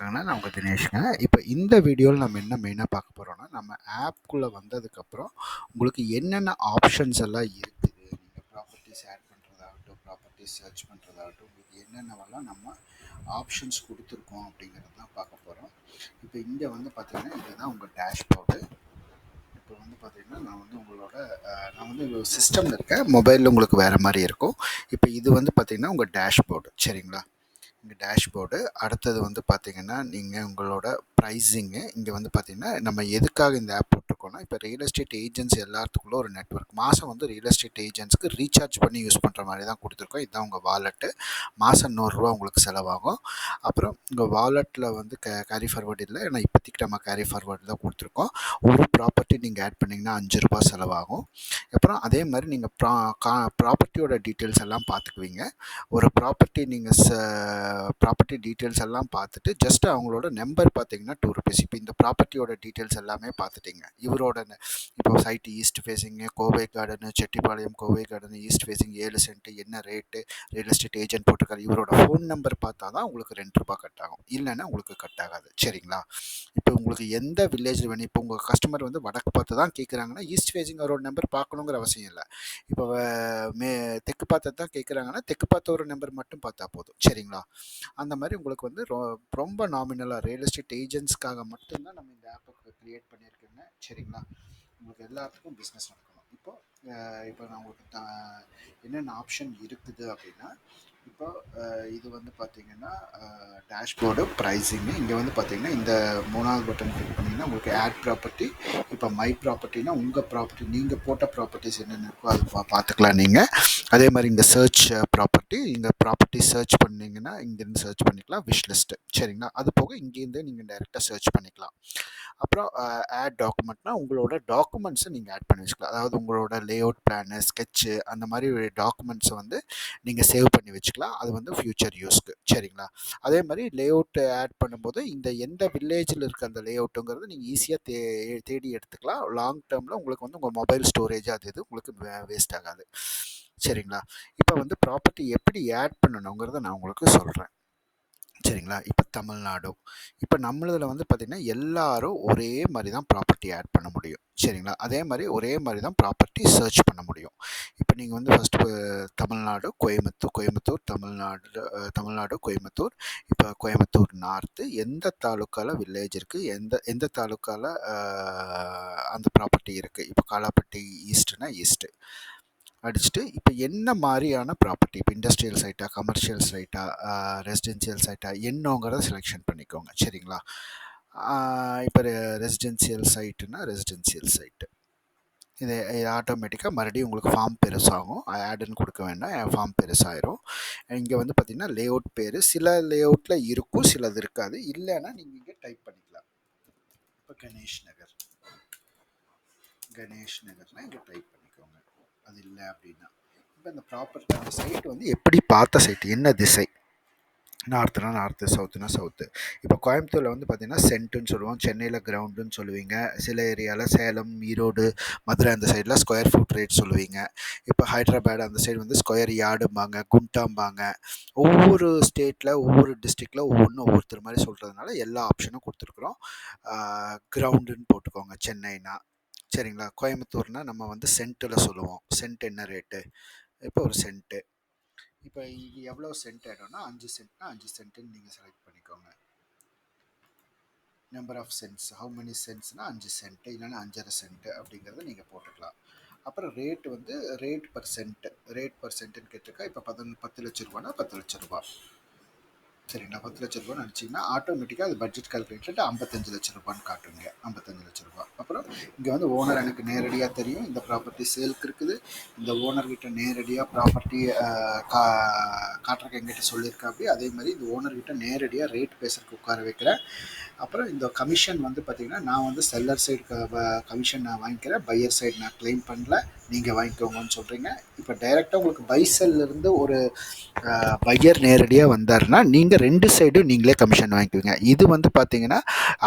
வணக்கங்கண்ணா நான் உங்கள் தினேஷ்ங்க. இப்போ இந்த வீடியோவில் நம்ம என்ன மெயினாக பார்க்க போகிறோம்னா நம்ம ஆப்குள்ளே வந்ததுக்கப்புறம் உங்களுக்கு என்னென்ன ஆப்ஷன்ஸ் எல்லாம் இருக்குது? நீங்கள் ப்ராப்பர்ட்டிஸ் ஆட் பண்ணுறதாகட்டும் ப்ராப்பர்ட்டிஸ் சர்ச் பண்ணுறதாகட்டும் உங்களுக்கு என்னென்னவெல்லாம் நம்ம ஆப்ஷன்ஸ் கொடுத்துருக்கோம் அப்படிங்கிறது தான் பார்க்க போகிறோம் இப்போ இங்கே வந்து பார்த்தீங்கன்னா இதுதான் உங்கள் டேஷ்போர்டு இப்போ வந்து பார்த்திங்கன்னா நான் வந்து உங்களோட நான் வந்து சிஸ்டமில் இருக்கேன். மொபைலில் உங்களுக்கு வேறு மாதிரி இருக்கும். இப்போ இது வந்து பார்த்தீங்கன்னா உங்கள் டேஷ்போர்டு சரிங்களா? இங்கே டேஷ்போர்டு அடுத்தது வந்து பார்த்தீங்கன்னா நீங்கள் உங்களோட ப்ரைஸிங்கு இங்கே வந்து பார்த்தீங்கன்னா நம்ம எதுக்காக இந்த ஆப் போட்டிருக்கோம்னா இப்போ ரியல் எஸ்டேட் ஏஜென்ட்ஸ் எல்லாத்துக்குள்ள ஒரு நெட்வொர்க் மாதம் வந்து ரியல் எஸ்டேட் ஏஜென்ட்ஸ்க்கு ரீசார்ஜ் பண்ணி யூஸ் பண்ணுற மாதிரி தான் கொடுத்துருக்கோம். இதுதான் உங்கள் வாலெட்டு மாதம் நூறுரூவா உங்களுக்கு செலவாகும். அப்புறம் உங்கள் வாலெட்டில் வந்து க கேரி ஃபார்வர்டு இல்லை. ஏன்னா இப்போதைக்கு நம்ம கேரி ஃபார்வர்டு தான் கொடுத்துருக்கோம். ஒரு ப்ராப்பர்ட்டி நீங்கள் ஆட் பண்ணிங்கன்னா அஞ்சு ரூபா செலவாகும். அப்புறம் அதே மாதிரி நீங்கள் ப்ரா கா ப்ராப்பர்ட்டியோட டீட்டெயில்ஸ் எல்லாம் பார்த்துக்குவீங்க ஒரு ப்ராப்பர்ட்டி நீங்கள் ச ப்ராப்பர்ட்டி டீட்டெயில்ஸ் எல்லாம் பார்த்துட்டு ஜஸ்ட் அவங்களோட நம்பர் பார்த்தீங்கன்னா டூ ருபீஸ் இப்போ இந்த ப்ராப்பர்ட்டியோட டீட்டெயில்ஸ் எல்லாமே பார்த்துட்டீங்க. இவரோட இப்போ site east facing Kovai garden Chettipalayam Kovai garden east facing ஏழு சென்ட் என்ன ரேட்டு ரியல் எஸ்டேட் ஏஜென்ட் போட்டிருக்காரு. இவரோட ஃபோன் நம்பர் பார்த்தா தான் உங்களுக்கு ரெண்டு ரூபாய் கட் ஆகும். இல்லைன்னா உங்களுக்கு கட் ஆகாது. சரிங்களா? இப்போ உங்களுக்கு எந்த வில்லேஜில் வேணும் இப்போ உங்கள் கஸ்டமர் வந்து வடக்கு பார்த்து தான் கேட்குறாங்கன்னா ஈஸ்ட் ஃபேஸிங் அவரோட நம்பர் பார்க்கணுங்கிற அவசியம் இல்லை. இப்போ மே தெற்கு பார்த்து தான் கேட்குறாங்கன்னா தெற்கு பார்த்த ஒரு நம்பர் மட்டும் பார்த்தா போதும். சரிங்களா? அந்த மாதிரி உங்களுக்கு வந்து ரொ ரொம்ப நாமினலாக ரியல் எஸ்டேட் ஏஜென்ட்ஸ்க்காக மட்டும்தான் நம்ம இந்த ஆப்பை க்ரியேட் பண்ணியிருக்கேங்க சரிங்களா? உங்களுக்கு எல்லாத்துக்கும் பிஸ்னஸ் நடக்கணும். இப்போ இப்போ நான் உங்களுக்கு த- என்னென்ன ஆப்ஷன் இருக்குது அப்படின்னா இப்போ இது வந்து பார்த்தீங்கன்னா டேஷ்போர்டு ப்ரைஸிங்கு இங்கே வந்து பார்த்தீங்கன்னா இந்த மூணாவது பட்டன் கிளிக் பண்ணிங்கன்னா உங்களுக்கு ஆட் ப்ராப்பர்ட்டி இப்போ மை ப்ராப்பர்ட்டினா உங்கள் ப்ராப்பர்ட்டி நீங்கள் போட்ட ப்ராப்பர்ட்டிஸ் என்னென்ன இருக்கோ அது பா பார்த்துக்கலாம் நீங்கள் அதே மாதிரி இந்த சர்ச் ப்ராப்பர்ட்டி இந்த ப்ராப்பர்ட்டி சர்ச் பண்ணிங்கன்னா இங்கேருந்து சர்ச் பண்ணிக்கலாம் விஷ் லிஸ்ட்டு சரிங்களா? அது போக இங்கேருந்தே நீங்கள் டைரெக்டாக சர்ச் பண்ணிக்கலாம். அப்புறம் ஆட் டாக்குமெண்ட்னா உங்களோட டாக்குமெண்ட்ஸை நீங்கள் ஆட் பண்ணி வச்சுக்கலாம். அதாவது உங்களோட லேஅவுட் பிளானு ஸ்கெட்சு அந்த மாதிரி டாக்குமெண்ட்ஸை வந்து நீங்கள் சேவ் பண்ணி வச்சுக்கலாம். அது வந்து ஃப்யூச்சர் யூஸ்க்கு சரிங்களா? அதே மாதிரி லேஅவுட் ஆட் பண்ணும்போது இந்த எந்த வில்லேஜில் இருக்க அந்த லேஅவுட்டுங்கிறது நீங்கள் ஈஸியாக தே தேடி எடுத்துக்கலாம். லாங் டேர்மில் உங்களுக்கு வந்து உங்கள் மொபைல் ஸ்டோரேஜ் அது இது உங்களுக்கு வேஸ்ட் ஆகாது. சரிங்களா? இப்போ வந்து ப்ராப்பர்ட்டி எப்படி ஆட் பண்ணணுங்கிறத நான் உங்களுக்கு சொல்கிறேன் சரிங்களா? இப்போ தமிழ்நாடு இப்போ நம்மளதில் வந்து பார்த்திங்கன்னா எல்லாரும் ஒரே மாதிரி தான் ப்ராப்பர்ட்டி ஆட் பண்ண முடியும். சரிங்களா? அதே மாதிரி ஒரே மாதிரி தான் ப்ராப்பர்ட்டி சர்ச் பண்ண முடியும். இப்போ நீங்கள் வந்து ஃபஸ்ட்டு தமிழ்நாடு கோயம்புத்தூர் கோயம்புத்தூர் தமிழ்நாடு தமிழ்நாடு கோயம்புத்தூர் இப்போ கோயம்புத்தூர் நார்த்து எந்த தாலுக்காவில் வில்லேஜ் இருக்குது எந்த எந்த தாலுக்காவில் அந்த ப்ராப்பர்ட்டி இருக்குது இப்போ காலாப்பட்டி ஈஸ்ட்னா ஈஸ்ட்டு அடிச்சுட்டு இப்போ என்ன மாதிரியான ப்ராப்பர்ட்டி இப்போ இண்டஸ்ட்ரியல் சைட்டா கமர்ஷியல் சைட்டாக ரெசிடென்சியல் சைட்டா என்னங்கிறத செலெக்ஷன் பண்ணிக்கோங்க. சரிங்களா? இப்போ ரெசிடென்சியல் சைட்டுனா ரெசிடென்சியல் சைட்டு இது ஆட்டோமேட்டிக்காக மறுபடியும் உங்களுக்கு ஃபார்ம் பெருசாகும். ஆடுன்னு கொடுக்க வேண்டாம். ஃபார்ம் பெருசாயிரும். இங்கே வந்து பார்த்திங்கன்னா லேஅவுட் பேர். சில லேஅவுட்டில் இருக்கும் சிலது இருக்காது. இல்லைன்னா நீங்கள் இங்கே டைப் பண்ணிக்கலாம். இப்போ கணேஷ் நகர். கணேஷ் நகர்னா இங்கே டைப் அது இல்லை அப்படின்னா. இப்போ இந்த ப்ராப்பர்ட்டி அந்த சைட் வந்து எப்படி பார்த்த சைட் என்ன திசை? நார்த்துனா நார்த்து சவுத்துனா சவுத்து. இப்போ கோயம்புத்தூரில் வந்து பார்த்திங்கன்னா சென்ட்டுன்னு சொல்லுவோம். சென்னையில் கிரவுண்டுன்னு சொல்லுவீங்க. சில ஏரியாவில் சேலம் ஈரோடு மதுரை அந்த சைடில் ஸ்கொயர் ஃபுட் ரேட் சொல்லுவீங்க. இப்போ ஹைதராபாத் அந்த சைடு வந்து ஸ்கொயர் யார்டும்பாங்க குண்டாம்பாங்க. ஒவ்வொரு ஸ்டேட்டில் ஒவ்வொரு டிஸ்ட்ரிக்டில் ஒவ்வொன்றும் ஒவ்வொருத்தர் மாதிரி சொல்கிறதுனால எல்லா ஆப்ஷனும் கொடுத்துருக்குறோம். கிரவுண்டுன்னு போட்டுக்கோங்க சென்னைனா. சரிங்களா? கோயம்புத்தூர்னா நம்ம வந்து சென்ட்டில் சொல்லுவோம். சென்ட் என்ன ரேட்டு? இப்போ ஒரு சென்ட்டு இப்போ எவ்வளோ சென்ட் ஆகிடும்னா அஞ்சு சென்ட்னா அஞ்சு சென்ட்டுன்னு நீங்கள் செலக்ட் பண்ணிக்கோங்க. Number of cents how many சென்ட்ஸ்னால் அஞ்சு சென்ட்டு இல்லைன்னா அஞ்சரை சென்ட்டு அப்படிங்கிறத நீங்கள் போட்டுக்கலாம். அப்புறம் ரேட் வந்து rate per cent rate per சென்ட்டுன்னு கேட்டிருக்கா? இப்போ பதினொன்று பத்து லட்ச ரூபானா பத்து லட்ச ரூபா. சரி நான் பத்து லட்ச ரூபான்னு நினச்சிங்கன்னா ஆட்டோமேட்டிக்காக அது பட்ஜெட் கால்குலேட்டட் ஐம்பத்தஞ்சு லட்ச ரூபான்னு காட்டுங்க. ஐம்பத்தஞ்சு லட்ச ரூபா. அப்புறம் இங்கே வந்து ஓனர் எனக்கு நேரடியாக தெரியும். இந்த ப்ராப்பர்ட்டி சேல்க்கு இருக்குது. இந்த ஓனர்கிட்ட நேரடியாக ப்ராப்பர்ட்டி கா காட்டுறக்கு எங்கிட்ட சொல்லியிருக்கா அப்படி அதே மாதிரி இந்த ஓனர்கிட்ட நேரடியாக ரேட் பேசுறதுக்கு உட்கார வைக்கிறேன். அப்புறம் இந்த கமிஷன் வந்து பார்த்திங்கன்னா நான் வந்து செல்லர் சைடு கமிஷன் நான் வாங்கிக்கிறேன். பையர் சைடு நான் க்ளைம் பண்ணல. நீங்கள் வாங்கிக்கோங்கன்னு சொல்கிறீங்க இப்போ டைரெக்டாக உங்களுக்கு பைசல்லேருந்து ஒரு பையர் நேரடியாக வந்தாருன்னா நீங்கள் ரெண்டு சைடும் நீங்களே கமிஷன் வாங்கிக்குவீங்க. இது வந்து பார்த்தீங்கன்னா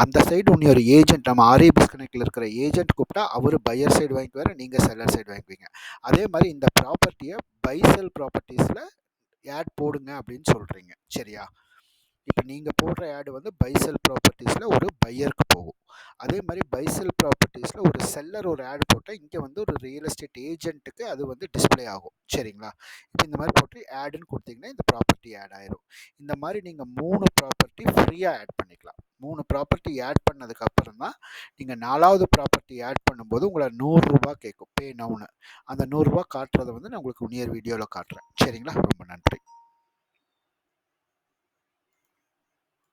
அந்த சைடு உன்னை ஒரு ஏஜென்ட் நம்ம ஆர்ஏபிஎஸ் கணக்கில் இருக்கிற ஏஜென்ட் கூப்பிட்டா அவர் பையர் சைடு வாங்கிக்குவார் நீங்கள் செல்லர் சைடு வாங்கிக்குவீங்க. அதே மாதிரி இந்த ப்ராப்பர்ட்டியை பைசல் ப்ராப்பர்ட்டிஸில் ஆட் போடுங்க அப்படின்னு சொல்கிறீங்க சரியா? இப்போ நீங்கள் போடுற ஆடு வந்து பைசெல் ப்ராப்பர்ட்டிஸில் ஒரு பையருக்கு போகும். அதே மாதிரி பைசெல் ப்ராப்பர்ட்டிஸில் ஒரு செல்லர் ஒரு ஆடு போட்டால் இங்கே வந்து ஒரு ரியல் எஸ்டேட் ஏஜென்ட்டுக்கு அது வந்து டிஸ்ப்ளே ஆகும். சரிங்களா? இப்போ இந்த மாதிரி போட்டு ஆடுன்னு கொடுத்தீங்கன்னா இந்த ப்ராப்பர்ட்டி ஆட் ஆயிரும். இந்த மாதிரி நீங்கள் மூணு ப்ராப்பர்ட்டி ஃப்ரீயாக ஆட் பண்ணிக்கலாம். மூணு ப்ராப்பர்ட்டி ஆட் பண்ணதுக்கு அப்புறம் தான் நீங்கள் நாலாவது ப்ராப்பர்ட்டி ஆட் பண்ணும்போது உங்களை நூறுரூபா கேட்கும் பே நவுனு அந்த நூறுரூவா காட்டுறதை வந்து நான் உங்களுக்கு நியர் வீடியோவில் காட்டுறேன். சரிங்களா? ரொம்ப நன்றி.